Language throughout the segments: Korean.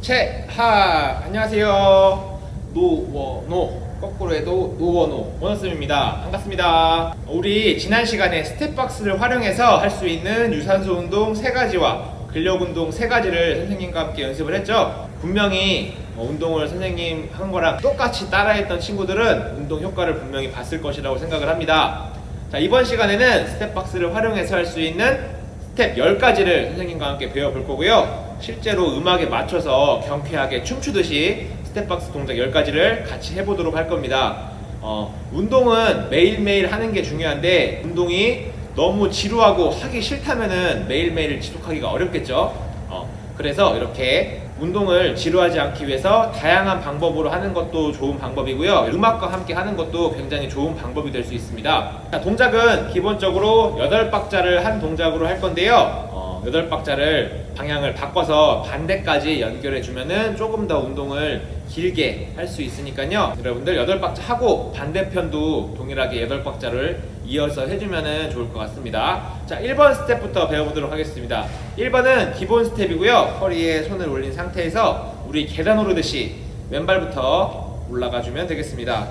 최하 안녕하세요. 노워노. 거꾸로 해도 노워노. 원어쌤입니다. 반갑습니다. 우리 지난 시간에 스텝박스를 활용해서 할 수 있는 유산소 운동 세 가지와 근력 운동 세 가지를 선생님과 함께 연습을 했죠. 분명히 어, 운동을 선생님 한 거랑 똑같이 따라했던 친구들은 운동 효과를 분명히 봤을 것이라고 생각을 합니다. 자 이번 시간에는 스텝박스를 활용해서 할 수 있는 스텝 10가지를 선생님과 함께 배워볼 거고요. 실제로 음악에 맞춰서 경쾌하게 춤추듯이 스텝박스 동작 10가지를 같이 해보도록 할 겁니다. 어, 운동은 매일매일 하는 게 중요한데 운동이 너무 지루하고 하기 싫다면은 매일매일 지속하기가 어렵겠죠. 어, 그래서 이렇게 운동을 지루하지 않기 위해서 다양한 방법으로 하는 것도 좋은 방법이고요. 음악과 함께 하는 것도 굉장히 좋은 방법이 될 수 있습니다. 자, 동작은 기본적으로 8박자를 한 동작으로 할 건데요. 어, 8박자를 방향을 바꿔서 반대까지 연결해 주면은 조금 더 운동을 길게 할 수 있으니까요. 여러분들 8박자 하고 반대편도 동일하게 8박자를 이어서 해주면 좋을 것 같습니다. 자, 1번 스텝부터 배워보도록 하겠습니다. 1번은 기본 스텝이고요. 허리에 손을 올린 상태에서 우리 계단 오르듯이 왼발부터 올라가 주면 되겠습니다.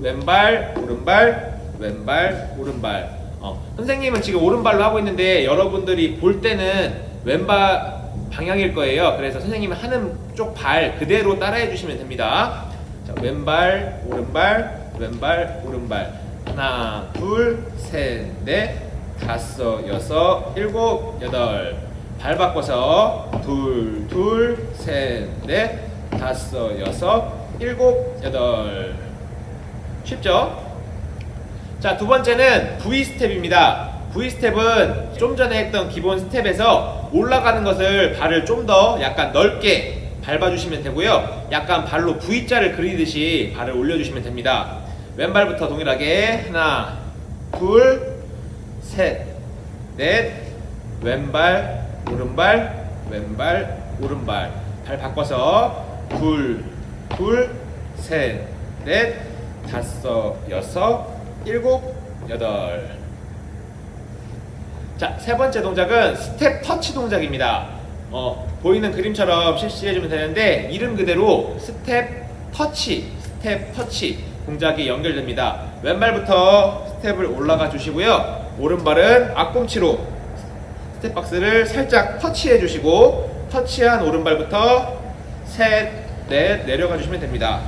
왼발, 오른발, 왼발, 오른발. 어, 선생님은 지금 오른발로 하고 있는데 여러분들이 볼 때는 왼발 방향일 거예요. 그래서 선생님이 하는 쪽 발 그대로 따라해 주시면 됩니다. 자, 왼발, 오른발, 왼발, 오른발. 하나, 둘, 셋, 넷, 다섯, 여섯, 일곱, 여덟. 발 바꿔서 둘, 둘, 셋, 넷, 다섯, 여섯, 일곱, 여덟. 쉽죠? 자, 두 번째는 V 스텝입니다. V 스텝은 좀 전에 했던 기본 스텝에서 올라가는 것을 발을 좀 더 약간 넓게 밟아주시면 되고요. 약간 발로 V자를 그리듯이 발을 올려주시면 됩니다. 왼발부터 동일하게 하나, 둘, 셋, 넷, 왼발, 오른발, 왼발, 오른발. 발 바꿔서 둘, 둘, 셋, 넷, 다섯, 여섯, 일곱, 여덟. 자, 세 번째 동작은 스텝 터치 동작입니다. 어, 보이는 그림처럼 실시해주면 되는데 이름 그대로 스텝 터치, 스텝 터치 동작이 연결됩니다. 왼발부터 스텝을 올라가 주시고요. 오른발은 앞꿈치로 스텝 박스를 살짝 터치해 주시고 터치한 오른발부터 셋, 넷 내려가 주시면 됩니다.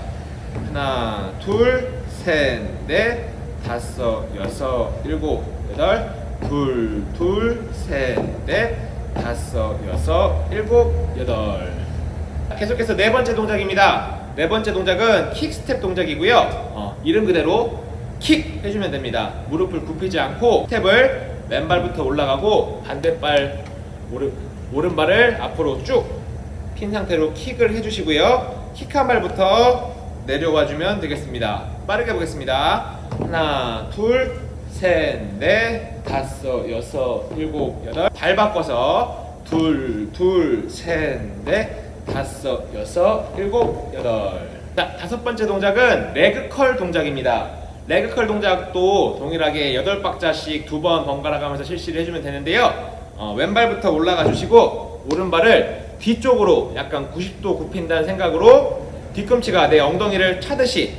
하나, 둘, 셋, 넷, 다섯, 여섯, 일곱, 여덟, 둘, 둘, 셋, 넷, 다섯, 여섯, 일곱, 여덟. 계속해서 네 번째 동작입니다. 네 번째 동작은 킥 스텝 동작이고요. 어, 이름 그대로 킥 해주면 됩니다. 무릎을 굽히지 않고 스텝을 왼발부터 올라가고 반대발 오른, 오른발을 앞으로 쭉 핀 상태로 킥을 해주시고요. 킥 한 발부터 내려와 주면 되겠습니다. 빠르게 보겠습니다. 하나, 둘, 셋, 넷, 다섯, 여섯, 일곱, 여덟. 발 바꿔서 둘, 둘, 셋, 넷, 다섯, 여섯, 일곱, 여덟. 자, 다섯 번째 동작은 레그 컬 동작입니다. 레그 컬 동작도 동일하게 여덟 박자씩 두 번 번갈아 가면서 실시를 해주면 되는데요. 어, 왼발부터 올라가 주시고 오른발을 뒤쪽으로 약간 90도 굽힌다는 생각으로 뒤꿈치가 내 엉덩이를 차듯이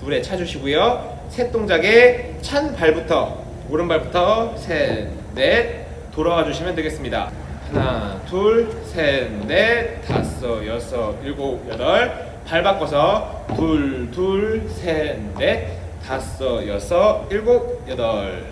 둘에 차주시고요. 셋 동작에 찬 발부터 오른발부터 셋, 넷 돌아와 주시면 되겠습니다. 하나, 둘, 셋, 넷, 다섯, 여섯, 일곱, 여덟 발 바꿔서 둘, 둘, 셋, 넷, 다섯, 여섯, 일곱, 여덟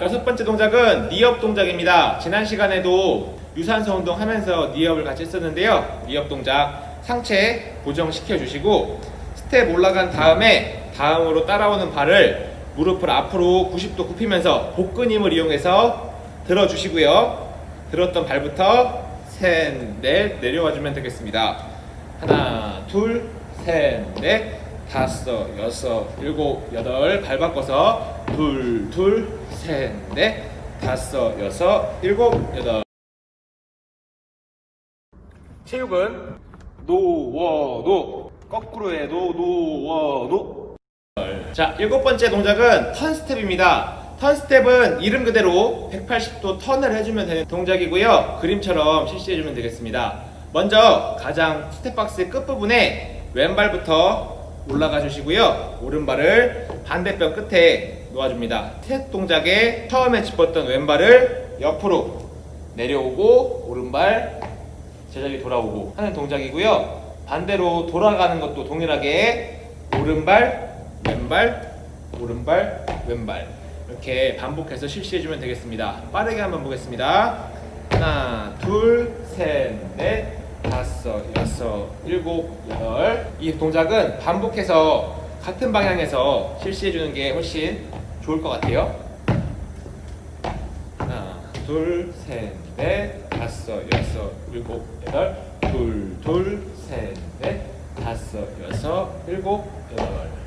여섯 번째 동작은 니업 동작입니다. 지난 시간에도 유산소 운동 하면서 니업을 같이 했었는데요. 니업 동작 상체 고정시켜 주시고 스텝 올라간 다음에 다음으로 따라오는 발을 무릎을 앞으로 90도 굽히면서 복근 힘을 이용해서 들어 주시고요. 들었던 발부터 셋, 넷 내려와 주면 되겠습니다. 하나, 둘, 셋, 넷, 다섯, 여섯, 일곱, 여덟 발 바꿔서 둘, 둘, 셋, 넷, 다섯, 여섯, 일곱, 여덟. 체육은 노 워 노 거꾸로 해도 노워 노 자 일곱 번째 동작은 턴 스텝입니다 턴 스텝은 이름 그대로 180도 턴을 해주면 되는 동작이고요 그림처럼 실시해주면 되겠습니다 먼저 가장 스텝박스 끝부분에 왼발부터 올라가 주시고요. 오른발을 반대편 끝에 놓아줍니다. 셋 동작에 처음에 짚었던 왼발을 옆으로 내려오고 오른발 제자리 돌아오고 하는 동작이고요. 반대로 돌아가는 것도 동일하게 오른발, 왼발, 오른발, 왼발 이렇게 반복해서 실시해주면 되겠습니다. 빠르게 한번 보겠습니다. 하나, 둘, 셋, 넷, 다섯, 여섯, 일곱, 여덟. 이 동작은 반복해서 같은 방향에서 실시해주는 게 훨씬 좋을 것 같아요. 하나, 둘, 셋, 넷, 다섯, 여섯, 일곱, 여덟. 둘, 둘, 셋, 넷, 다섯, 여섯, 일곱, 여덟.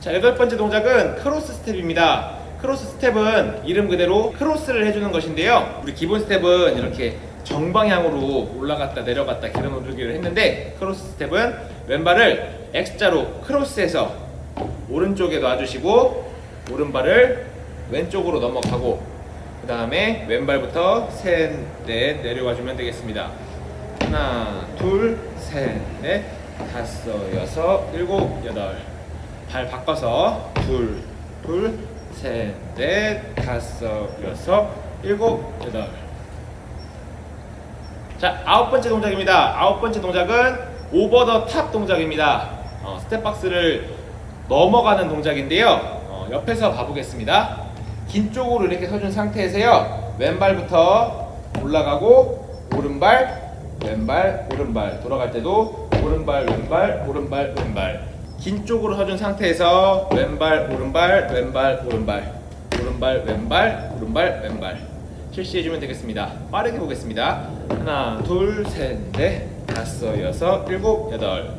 자, 여덟 번째 동작은 크로스 스텝입니다. 크로스 스텝은 이름 그대로 크로스를 해주는 것인데요. 우리 기본 스텝은 이렇게 정방향으로 올라갔다 내려갔다 기름 오르기를 했는데 크로스 스텝은 왼발을 X자로 크로스해서 오른쪽에 놔주시고 오른발을 왼쪽으로 넘어가고 그 다음에 왼발부터 셋, 넷 내려와 주면 되겠습니다. 하나, 둘, 셋, 넷, 다섯, 여섯, 일곱, 여덟. 발 바꿔서 둘, 둘, 셋, 넷, 다섯, 여섯, 일곱, 여덟. 자, 아홉 번째 동작입니다. 아홉 번째 동작은 오버 더 탑 동작입니다. 어, 스텝박스를 넘어가는 동작인데요. 어, 옆에서 봐보겠습니다. 긴 쪽으로 이렇게 서준 상태에서요. 왼발부터 올라가고 오른발, 왼발, 오른발 돌아갈 때도 오른발, 왼발, 오른발, 왼발 긴 쪽으로 서준 상태에서 왼발, 오른발, 왼발, 오른발 오른발, 왼발, 오른발, 왼발 실시해주면 되겠습니다. 빠르게 보겠습니다. 하나, 둘, 셋, 넷, 다섯, 여섯, 일곱, 여덟.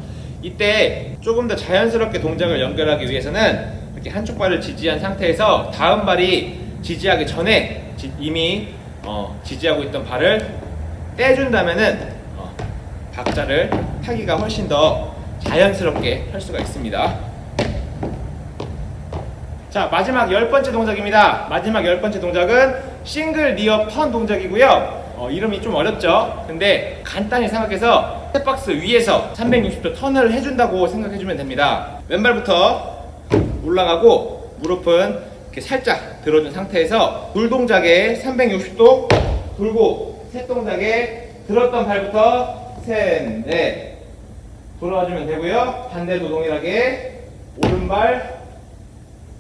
이때 조금 더 자연스럽게 동작을 연결하기 위해서는 이렇게 한쪽 발을 지지한 상태에서 다음 발이 지지하기 전에 지- 이미 어, 지지하고 있던 발을 떼준다면은 어, 박자를 타기가 훨씬 더 자연스럽게 할 수가 있습니다. 자 마지막 열 번째 동작입니다. 마지막 열 번째 동작은 싱글 리업 턴 동작이고요. 어, 이름이 좀 어렵죠. 근데 간단히 생각해서 스텝박스 위에서 360도 턴을 해준다고 생각해주면 됩니다. 왼발부터 올라가고 무릎은 이렇게 살짝 들어준 상태에서 돌 동작에 360도 돌고 셋 동작에 들었던 발부터 셋, 넷 돌아와주면 되고요. 반대도 동일하게 오른발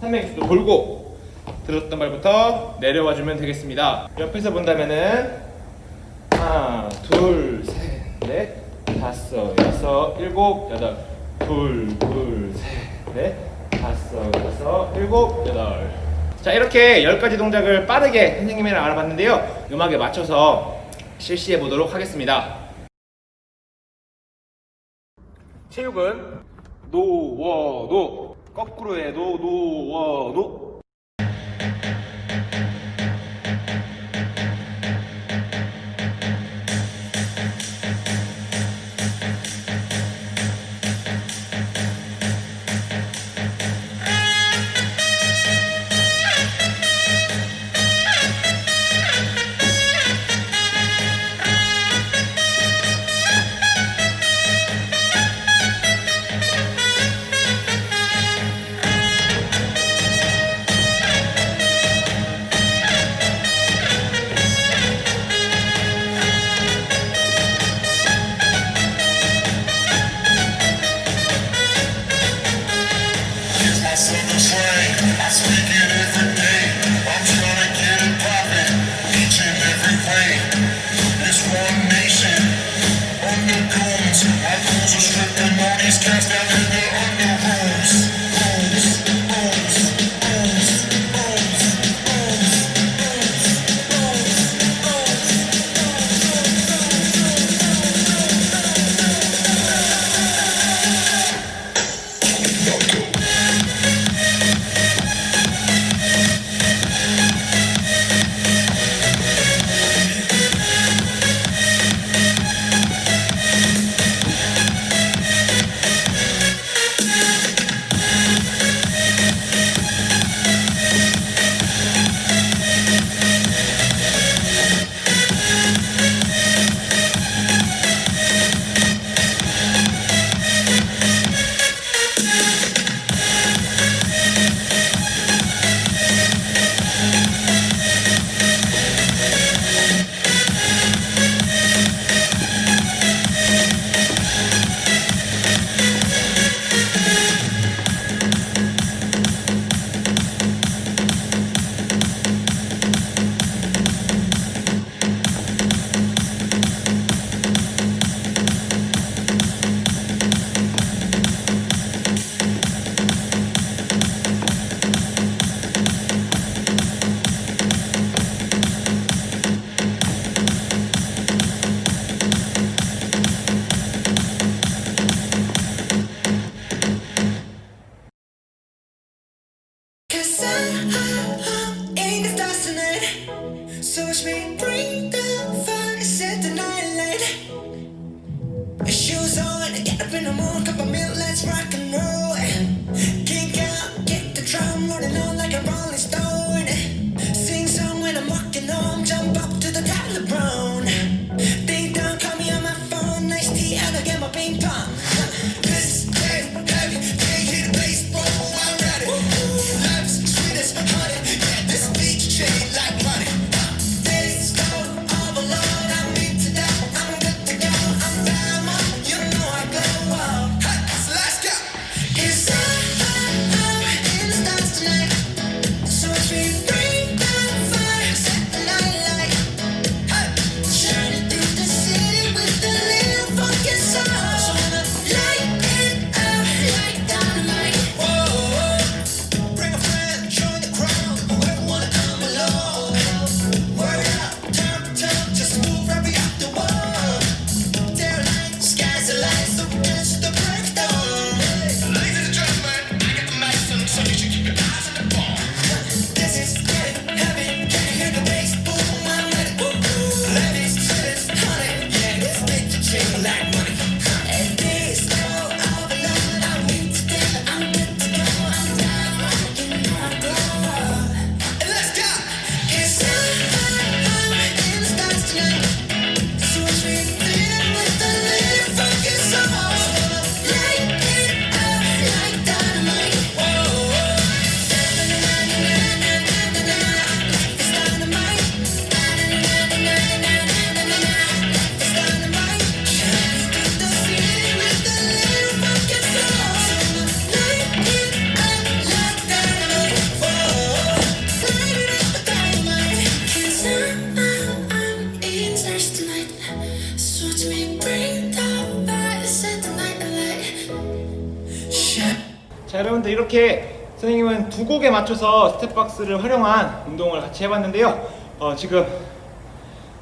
360도 돌고 들었던 발부터 내려와 주면 되겠습니다. 옆에서 본다면은 하나, 둘, 셋, 넷, 다섯, 여섯, 일곱, 여덟, 둘, 둘, 셋, 넷, 다섯, 여섯, 일곱, 여덟. 자 이렇게 열 가지 동작을 빠르게 선생님이랑 알아봤는데요. 음악에 맞춰서 실시해 보도록 하겠습니다. 체육은 노 워 노. 거꾸로 해도 노워 노 on, get up in the morning, cup of milk, let's rock and roll. 자 여러분들 이렇게 선생님은 두 곡에 맞춰서 스텝박스를 활용한 운동을 같이 해봤는데요. 어, 지금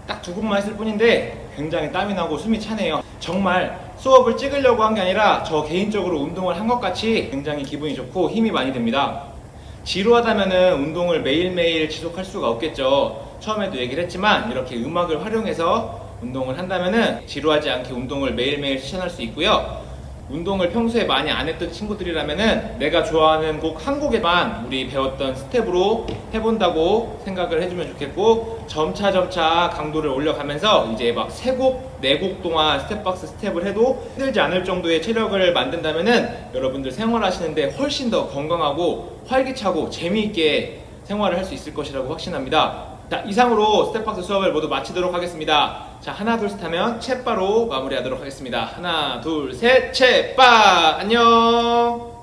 딱 두 곡만 했을 뿐인데 굉장히 땀이 나고 숨이 차네요. 정말 수업을 찍으려고 한 게 아니라 저 개인적으로 운동을 한 것 같이 굉장히 기분이 좋고 힘이 많이 듭니다. 지루하다면은 운동을 매일매일 지속할 수가 없겠죠. 처음에도 얘기를 했지만 이렇게 음악을 활용해서 운동을 한다면은 지루하지 않게 운동을 매일매일 실천할 수 있고요 운동을 평소에 많이 안 했던 친구들이라면은 내가 좋아하는 곡 한 곡에만 우리 배웠던 스텝으로 해본다고 생각을 해주면 좋겠고 점차 점차 강도를 올려가면서 이제 막 세 곡, 네 곡 동안 스텝박스 스텝을 해도 힘들지 않을 정도의 체력을 만든다면은 여러분들 생활하시는데 훨씬 더 건강하고 활기차고 재미있게 생활을 할 수 있을 것이라고 확신합니다. 자, 이상으로 스텝박스 수업을 모두 마치도록 하겠습니다. 자, 하나, 둘, 셋 하면 챗바로 마무리하도록 하겠습니다. 하나, 둘, 셋, 챗바! 안녕!